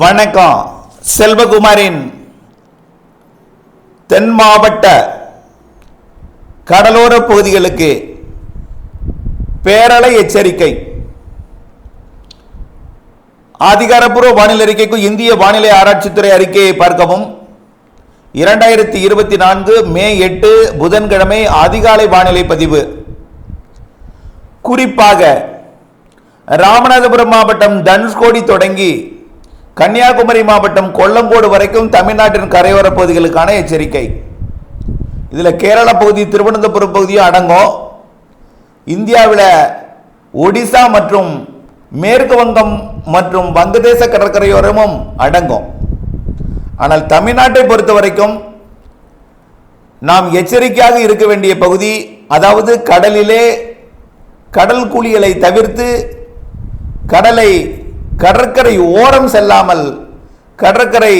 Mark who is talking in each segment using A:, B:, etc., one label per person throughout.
A: வணக்கம். செல்வகுமாரின் தென் மாவட்ட கடலோர பகுதிகளுக்கு பேரலை எச்சரிக்கை. அதிகாரப்பூர்வ வானிலை அறிக்கைக்கு இந்திய வானிலை ஆராய்ச்சித்துறை அறிக்கையை பார்க்கவும். இரண்டாயிரத்தி இருபத்தி நான்கு மே எட்டு புதன்கிழமை அதிகாலை வானிலை பதிவு. குறிப்பாக ராமநாதபுரம் மாவட்டம் தனுஷ்கோடி தொடங்கி கன்னியாகுமரி மாவட்டம் கொல்லங்கோடு வரைக்கும் தமிழ்நாட்டின் கரையோர பகுதிகளுக்கான எச்சரிக்கை. இதில் கேரள பகுதி திருவனந்தபுரம் பகுதியும் அடங்கும். இந்தியாவில் ஒடிசா மற்றும் மேற்கு வங்கம் மற்றும் வங்கதேச கடற்கரையோரமும் அடங்கும். ஆனால் தமிழ்நாட்டை பொறுத்த வரைக்கும் நாம் எச்சரிக்கையாக இருக்க வேண்டிய பகுதி அதாவது கடலிலே கடல் குழிகளை தவிர்த்து கடலை கடற்கரை ஓரம் செல்லாமல் கடற்கரை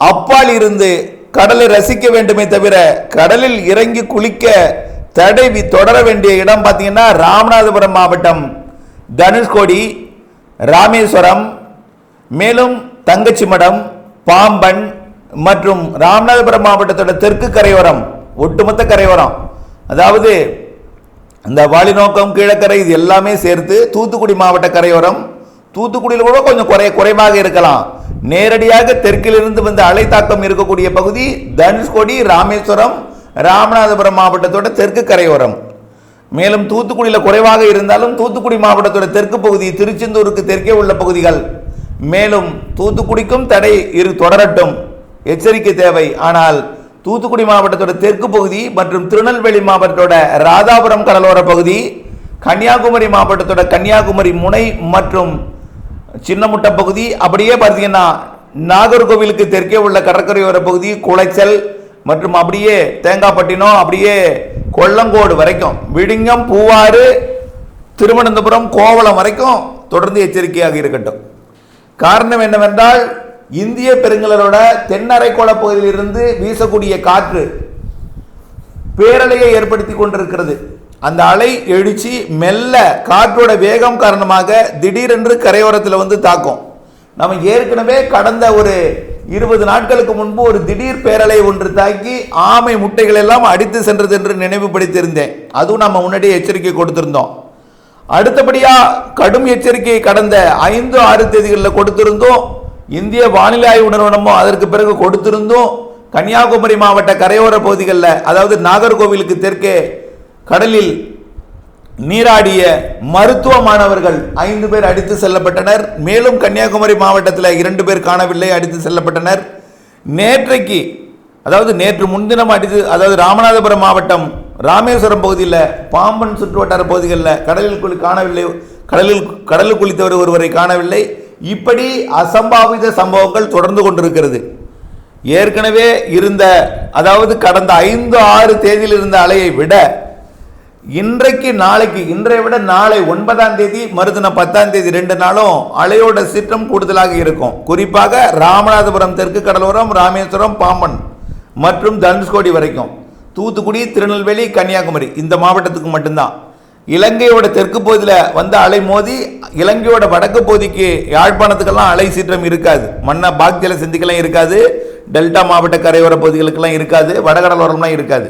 A: அப்பால் இருந்து கடலை ரசிக்க வேண்டுமே தவிர கடலில் இறங்கி குளிக்க தடை தொடர வேண்டிய இடம் பார்த்தீங்கன்னா ராமநாதபுரம் மாவட்டம் தனுஷ்கோடி ராமேஸ்வரம் மேலும் தங்கச்சிமடம் பாம்பன் மற்றும் ராமநாதபுரம் மாவட்டத்தோட தெற்கு கரையோரம் ஒட்டுமொத்த கரையோரம். அதாவது இந்த வாலிநோக்கம் கீழக்கரை இது எல்லாமே சேர்த்து தூத்துக்குடி மாவட்ட கரையோரம். தூத்துக்குடியில் கூட கொஞ்சம் குறை குறைவாக இருக்கலாம். நேரடியாக தெற்கிலிருந்து வந்து அலை தாக்கம் இருக்கக்கூடிய பகுதி தனுஷ்கோடி ராமேஸ்வரம் ராமநாதபுரம் மாவட்டத்தோட தெற்கு கரையோரம். மேலும் தூத்துக்குடியில் குறைவாக இருந்தாலும் தூத்துக்குடி மாவட்டத்தோட தெற்கு பகுதி திருச்செந்தூருக்கு தெற்கே உள்ள பகுதிகள். மேலும் தூத்துக்குடிக்கும் தடை இரு தொடரட்டும். எச்சரிக்கை தேவை. ஆனால் தூத்துக்குடி மாவட்டத்தோட தெற்கு பகுதி மற்றும் திருநெல்வேலி மாவட்டத்தோட ராதாபுரம் கடலோர பகுதி கன்னியாகுமரி மாவட்டத்தோட கன்னியாகுமரி முனை மற்றும் சின்னமுட்டை பகுதி அப்படியே பார்த்தீங்கன்னா நாகர்கோவிலுக்கு தெற்கே உள்ள கடற்கரையோர பகுதி குளைச்சல் மற்றும் அப்படியே தேங்காய்பட்டினம் அப்படியே கொல்லங்கோடு வரைக்கும் விடுங்கம் பூவாறு திருவனந்தபுரம் கோவளம் வரைக்கும் தொடர்ந்து எச்சரிக்கையாக இருக்கட்டும். காரணம் என்னவென்றால் இந்திய பெருங்கலரோட தென்னரைக்கோள பகுதியிலிருந்து வீசக்கூடிய காற்று பேரலையை ஏற்படுத்தி கொண்டிருக்கிறது. அந்த அலை எழுச்சி மெல்ல காற்றோட வேகம் காரணமாக திடீரென்று கரையோரத்தில் வந்து தாக்கும். நம்ம ஏற்கனவே கடந்த ஒரு இருபது நாட்களுக்கு முன்பு ஒரு திடீர் பேரலை ஒன்று தாக்கி ஆமை முட்டைகள் எல்லாம் அடித்து சென்றது என்று நினைவுபடுத்தியிருந்தேன். அதுவும் நம்ம முன்னாடியே எச்சரிக்கை கொடுத்திருந்தோம். அடுத்தபடியாக கடும் எச்சரிக்கையை கடந்த ஐந்து ஆறு தேதிகளில் கொடுத்திருந்தோம். இந்திய வானிலை ஆய்வு நிறுவனமும் அதற்கு பிறகு கொடுத்திருந்தோம். கன்னியாகுமரி மாவட்ட கரையோர பகுதிகளில் அதாவது நாகர்கோவிலுக்கு தெற்கே கடலில் நீராடிய மருத்துவ மாணவர்கள் ஐந்து பேர் அடித்து செல்லப்பட்டனர். மேலும் கன்னியாகுமரி மாவட்டத்தில் இரண்டு பேர் காணவில்லை அடித்து செல்லப்பட்டனர். நேற்றைக்கு அதாவது நேற்று முன்தினம் அடித்து அதாவது ராமநாதபுரம் மாவட்டம் ராமேஸ்வரம் பகுதியில் பாம்பன் சுற்றுவட்டார பகுதிகளில் கடலில் குளி காணவில்லை கடலில் கடலில் குளித்தவர் ஒருவரை காணவில்லை. இப்படி அசம்பாவித சம்பவங்கள் தொடர்ந்து கொண்டிருக்கிறது. ஏற்கனவே இருந்த அதாவது கடந்த ஐந்து ஆறு தேதியில் இருந்த அலையை விட இன்றைக்கு நாளைக்கு இன்றைய விட நாளை ஒன்பதாம் தேதி மறுதினம் பத்தாம் தேதி ரெண்டு நாளும் அலையோட சீற்றம் கூடுதலாக இருக்கும். குறிப்பாக ராமநாதபுரம் தெற்கு கடலோரம் ராமேஸ்வரம் பாம்பன் மற்றும் தனுஷ்கோடி வரைக்கும். தூத்துக்குடி திருநெல்வேலி கன்னியாகுமரி இந்த மாவட்டத்துக்கு மட்டும்தான். இலங்கையோட தெற்கு பகுதியில் வந்து அலை மோதி இலங்கையோட வடக்கு பகுதிக்கு யாழ்ப்பாணத்துக்கெல்லாம் அலை சீற்றம் இருக்காது. மன்ன பாக்ஜல சிந்திக்கெல்லாம் இருக்காது. டெல்டா மாவட்ட கரையோர பகுதிகளுக்கெல்லாம் இருக்காது. வடகடலோரம்லாம் இருக்காது.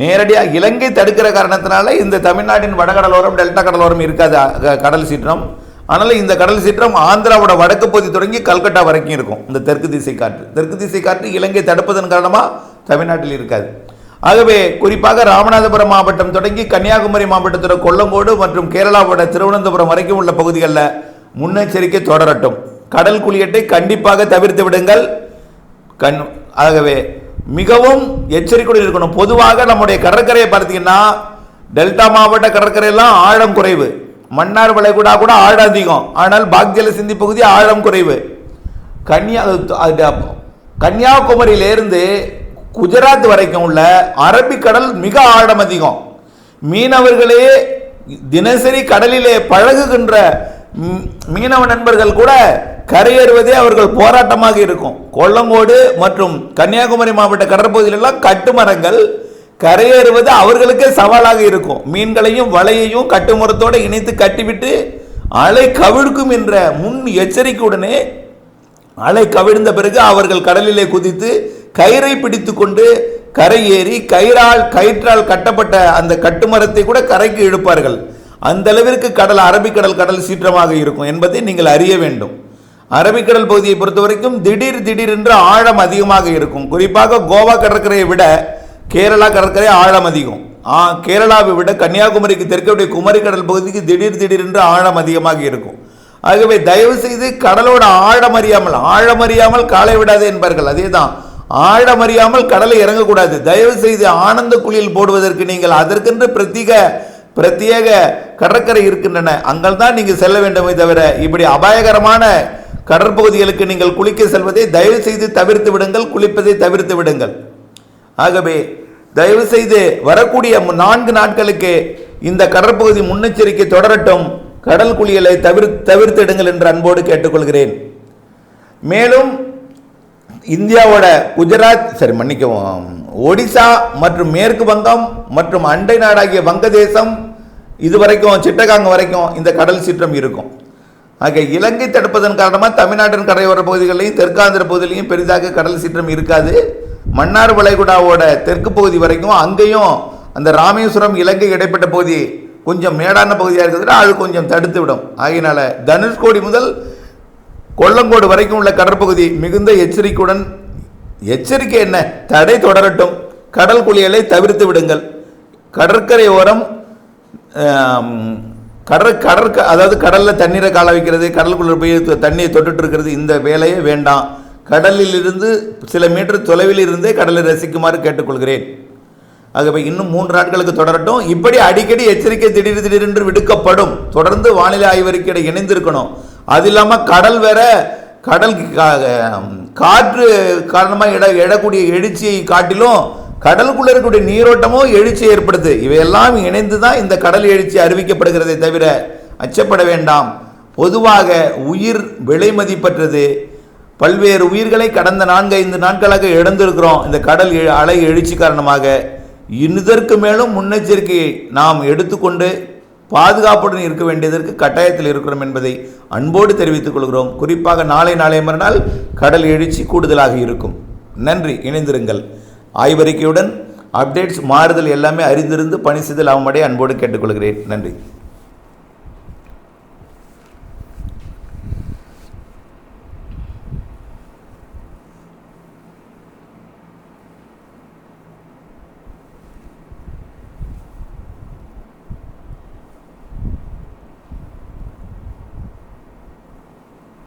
A: நேரடியாக இலங்கை தடுக்கிற காரணத்தினால இந்த தமிழ்நாட்டின் வடகடலோரம் டெல்டா கடலோரம் இருக்காது கடல் சீற்றம். ஆனால் இந்த கடல் சீற்றம் ஆந்திராவோட வடக்கு பகுதி தொடங்கி கல்கட்டா வரைக்கும் இருக்கும். இந்த தெற்கு திசை காற்று. தெற்கு திசை காற்று இலங்கை தடுப்பதன் காரணமாக தமிழ்நாட்டில் இருக்காது. ஆகவே குறிப்பாக ராமநாதபுரம் மாவட்டம் தொடங்கி கன்னியாகுமரி மாவட்டத்தோட கொல்லங்கோடு மற்றும் கேரளாவோட திருவனந்தபுரம் வரைக்கும் உள்ள பகுதிகளில் முன்னெச்சரிக்கை தொடரட்டும். கடல் குளியட்டை கண்டிப்பாக தவிர்த்து விடுங்கள். கண் ஆகவே மிகவும் எச்சரிக்கையுடன் இருக்கணும். பொதுவாக நம்முடைய கடற்கரையை பார்த்தீங்கன்னா டெல்டா மாவட்ட கடற்கரையெல்லாம் ஆழம் குறைவு. மன்னார் வளைகுடா கூட ஆழம் அதிகம். ஆனால் பாக்ஜல சிந்தி பகுதி ஆழம் குறைவு. கன்னியா அது கன்னியாகுமரியிலிருந்து குஜராத் வரைக்கும் உள்ள அரபிக்கடல் மிக ஆழம் அதிகம். மீனவர்களே தினசரி கடலிலே பழகுகின்ற மீனவ நண்பர்கள் கூட கரையேறுவதே அவர்கள் போராட்டமாக இருக்கும். கொல்லங்கோடு மற்றும் கன்னியாகுமரி மாவட்ட கடற்பகுதியிலெல்லாம் கட்டுமரங்கள் கரையேறுவது அவர்களுக்கே சவாலாக இருக்கும். மீன்களையும் வலையையும் கட்டுமரத்தோடு இணைத்து கட்டிவிட்டு அலை கவிழ்க்கும் என்ற முன் எச்சரிக்கையுடனே அலை கவிழ்ந்த பிறகு அவர்கள் கடலிலே குதித்து கயிறை பிடித்து கொண்டு கரை ஏறி கயிறால் கயிற்றால் கட்டப்பட்ட அந்த கட்டுமரத்தை கூட கரைக்கு இழுப்பார்கள். அந்த அளவிற்கு கடல் அரபிக்கடல் கடல் சீற்றமாக இருக்கும் என்பதை நீங்கள் அறிய வேண்டும். அரபிக்கடல் பகுதியை பொறுத்த வரைக்கும் திடீர் திடீரென்று ஆழம் அதிகமாக இருக்கும். குறிப்பாக கோவா கடற்கரையை விட கேரளா கடற்கரை ஆழம் அதிகம். ஆ கேரளாவை விட கன்னியாகுமரிக்கு தெற்குடைய குமரி கடல் பகுதிக்கு திடீர் திடீரென்று ஆழம் அதிகமாக இருக்கும். ஆகவே தயவு செய்து கடலோட ஆழம் அறியாமல் ஆழம் அறியாமல் காலை விடாது என்பார்கள். அதே தான் ஆழம் அறியாமல் கடலை இறங்கக்கூடாது. தயவு செய்து ஆனந்த குளியல் போடுவதற்கு நீங்கள் அதற்கென்று பிரத்யேக பிரத்யேக கடற்கரை இருக்கின்றன. அங்கள்தான் நீங்கள் செல்ல வேண்டுமே தவிர இப்படி அபாயகரமான கடற்பகுதிகளுக்கு நீங்கள் குளிக்க செல்வதை தயவு செய்து தவிர்த்து விடுங்கள் குளிப்பதை தவிர்த்து விடுங்கள். ஆகவே தயவு செய்து வரக்கூடிய மு- நான்கு நாட்களுக்கு இந்த கடற்பகுதி முன்னெச்சரிக்கை தொடரட்டும். கடல் குளியலை தவிர்த்து தவிர்த்திடுங்கள் என்று அன்போடு கேட்டுக்கொள்கிறேன். மேலும் இந்தியாவோட குஜராத் சரி மன்னிக்கவும் ஒடிசா மற்றும் மேற்கு வங்கம் மற்றும் அண்டை நாடாகிய வங்கதேசம் இது வரைக்கும் சிட்டகாங்க வரைக்கும் இந்த கடல் சீற்றம் இருக்கும். ஆக இலங்கை தடுப்பதன் காரணமாக தமிழ்நாட்டின் கரையோர பகுதிகளையும் தெற்காந்திர பகுதியிலையும் பெரிதாக கடல் சீற்றம் இருக்காது. மன்னார் வளைகுடாவோட தெற்கு பகுதி வரைக்கும் அங்கேயும் அந்த ராமேஸ்வரம் இலங்கை இடைப்பட்ட பகுதி கொஞ்சம் மேடான பகுதியாக இருக்கிறதுனால அது கொஞ்சம் தடுத்து விடும். ஆகையினால தனுஷ்கோடி முதல் கொல்லங்கோடு வரைக்கும் உள்ள கடற்பகுதி மிகுந்த எச்சரிக்கையுடன் எச்சரிக்கை என்ன? தடை தொடரட்டும். கடல் குளியலை தவிர்த்து விடுங்கள். கடற்கரை ஓரம் கடற் கடற்க அதாவது கடலில் தண்ணீரை கால வைக்கிறது கடலுக்குள்ளே போய் தண்ணியை தொட்டுட்டு இருக்கிறது இந்த வேலையே வேண்டாம். கடலில் இருந்து சில மீட்டர் தொலைவில் இருந்தே கடலை ரசிக்குமாறு கேட்டுக்கொள்கிறேன். ஆகவே இன்னும் மூன்று நாட்களுக்கு தொடரட்டும். இப்படி அடிக்கடி எச்சரிக்கை திடீர் திடீரென்று விடுக்கப்படும். தொடர்ந்து வானிலை ஆய்வறிக்கையோட இணைந்திருக்கணும். அது இல்லாமல் கடல் வேற கடல் கா- காற்று காரணமாக இட எழக்கூடிய எழுச்சியை காட்டிலும் கடலுக்குள்ள இருக்கக்கூடிய நீரோட்டமோ எழுச்சி ஏற்படுது. இவையெல்லாம் இணைந்து தான் இந்த கடல் எழுச்சி அறிவிக்கப்படுகிறதே தவிர அச்சப்பட வேண்டாம். பொதுவாக உயிர் விலை மதிப்பற்றது. பல்வேறு உயிர்களை கடந்த நான்கு ஐந்து நாட்களாக இழந்திருக்கிறோம். இந்த கடல் எ- அலை எழுச்சி காரணமாக. இதற்கு மேலும் முன்னெச்சரிக்கையை நாம் எடுத்துக்கொண்டு பாதுகாப்புடன் இருக்க வேண்டியதற்கு கட்டாயத்தில் இருக்கிறோம் என்பதை அன்போடு தெரிவித்துக் கொள்கிறோம். குறிப்பாக நாளை நாளை மறுநாள் கடல் எழுச்சி கூடுதலாக இருக்கும். நன்றி. இணைந்திருங்கள். ஆய்வறிக்கையுடன் அப்டேட்ஸ் மாறுதல் எல்லாமே அறிந்திருந்து பணி செய்தல் அவனுடைய அன்போடு கேட்டுக்கொள்கிறேன். நன்றி.